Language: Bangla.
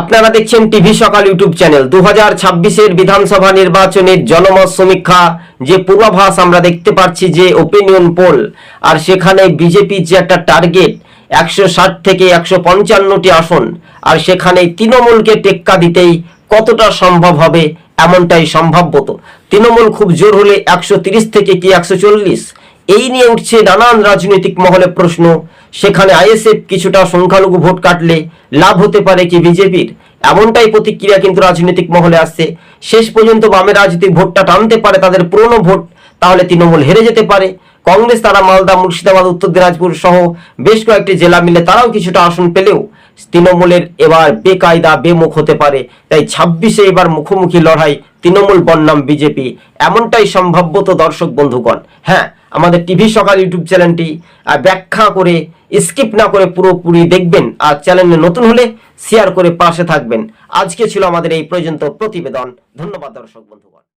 আপনারা দেখছেন টিভি সকাল ইউটিউব চ্যানেল। দু হাজার ছাব্বিশের বিধানসভা নির্বাচনের জনমত সমীক্ষা, যে পূর্বাভাস আমরা দেখতে পাচ্ছি যে ওপিনিয়ন পোল আর সেখানে বিজেপির যে একটা টার্গেট একশো ষাট থেকে একশো পঞ্চান্নটি আসন, আর সেখানে তৃণমূলকে টেক্কা দিতেই কতটা সম্ভব হবে এমনটাই সম্ভাব্যত। তৃণমূল খুব জোর হলে একশো থেকে কি একশো চল্লিশ? এই নিয়ে উঠছে নানান রাজনৈতিক মহলে প্রশ্ন। সেখানে আইএসএফ কিছুটা সংখ্যালঘু ভোট কাটলে লাভ হতে পারে কি বিজেপির? এমনটাই প্রতিক্রিয়া কিন্তু রাজনৈতিক মহলে আসছে। শেষ পর্যন্ত বামের রাজনৈতিক ভোটটা টানতে পারে তাদের পুরনো ভোট, তাহলে তৃণমূল হেরে যেতে পারে। কংগ্রেস, তারা মালদা, মুর্শিদাবাদ, উত্তর দিনাজপুর সহ বেশ কয়েকটি জেলা মিলে তারাও কিছুটা আসন পেলেও তৃণমূলের এবার বেকায়দা, বেমুখ হতে পারে। তাই ছাব্বিশে এবার মুখোমুখি লড়াই তৃণমূল বন্যাম বিজেপি। এমনটাই সম্ভাব্যত দর্শক বন্ধুগণ। হ্যাঁ আমাদের টিভি সকাল ইউটিউব চ্যানেলটি ব্যাখ্যা করে, স্কিপ না করে পুরোপুরি দেখবেন আর চ্যানেলে নতুন হলে শেয়ার করে পাশে থাকবেন। আজকে ছিল আমাদের এই পর্যন্ত প্রতিবেদন। ধন্যবাদ দর্শক, বন্ধুগণ।